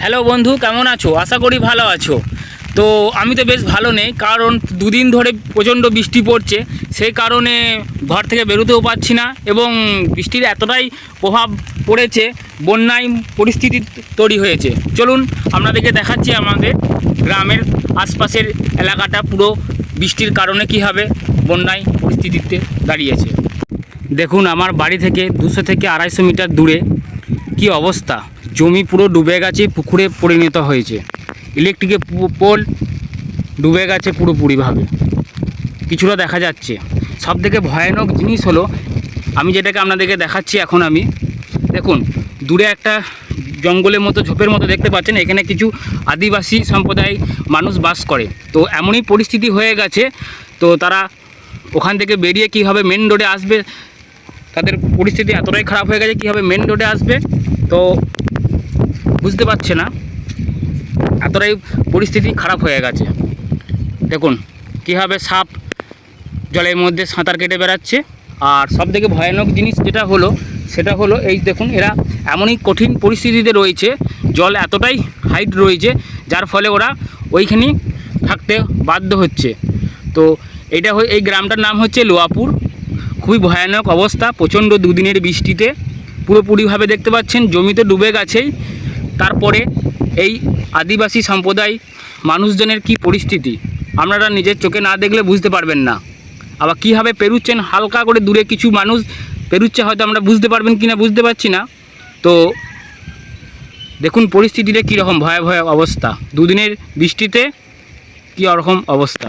Hello বন্ধু, কেমন আছো? আশা করি ভালো আছো। তো আমি তো বেশ ভালো নেই, কারণ দুদিন ধরে প্রচণ্ড বৃষ্টি পড়ছে। সেই কারণে ঘর থেকে বেরোতেও পারছি না এবং বৃষ্টির এতটাই প্রভাব পড়েছে, বন্যায় পরিস্থিতি তৈরি হয়েছে। চলুন আপনাদেরকে দেখাচ্ছি আমাদের গ্রামের আশপাশের এলাকাটা, পুরো বৃষ্টির কারণে কীভাবে বন্যায় পরিস্থিতিতে দাঁড়িয়েছে। দেখুন, আমার বাড়ি থেকে দুশো থেকে আড়াইশো মিটার দূরে কি অবস্থা। জমি পুরো ডুবে গেছে, পুকুরে পরিণত হয়েছে। ইলেকট্রিকের পোল ডুবে গেছে পুরোপুরিভাবে। কিছুটা দেখা যাচ্ছে। সব থেকে ভয়ানক জিনিস হলো, আমি যেটাকে আপনাদেরকে দেখাচ্ছি এখন আমি, দেখুন, দূরে একটা জঙ্গলের মতো, ঝোপের মতো দেখতে পাচ্ছেন, এখানে কিছু আদিবাসী সম্প্রদায় মানুষ বাস করে। তো এমনই পরিস্থিতি হয়ে গেছে, তো তারা ওখান থেকে বেরিয়ে কীভাবে মেন রোডে আসবে? তাদের পরিস্থিতি এতটাই খারাপ হয়ে গেছে কীভাবে মেন রোডে আসবে? তো বুঝতে পারছে না, এতটাই পরিস্থিতি খারাপ হয়ে গেছে। দেখুন, কীভাবে সাপ জলের মধ্যে সাঁতার কেটে বেড়াচ্ছে, আর সব থেকে ভয়ানক জিনিস যেটা হলো, সেটা হলো এই দেখুন, এরা এমনই কঠিন পরিস্থিতিতে রয়েছে, জল এতটাই হাইট রয়েছে, যার ফলে ওরা ওইখানেই থাকতে বাধ্য হচ্ছে। তো এটা এই গ্রামটার নাম হচ্ছে লোয়াপুর। খুবই ভয়ানক অবস্থা, প্রচণ্ড দুদিনের বৃষ্টিতে। পুরোপুরিভাবে দেখতে পাচ্ছেন জমিতে ডুবে গেছেই। তারপরে এই আদিবাসী সম্প্রদায় মানুষজনের কি পরিস্থিতি? আপনারা নিজের চোখে না দেখলে বুঝতে পারবেন না। আবার কীভাবে পেরুচ্ছেন? হালকা করে দূরে কিছু মানুষ পেরুচ্ছে, হয়তো আমরা বুঝতে পারবেন কি না বুঝতে পারছি না। তো দেখুন পরিস্থিতিটা কীরকম, ভয়াবহ অবস্থা। দুদিনের বৃষ্টিতে কী রকম অবস্থা।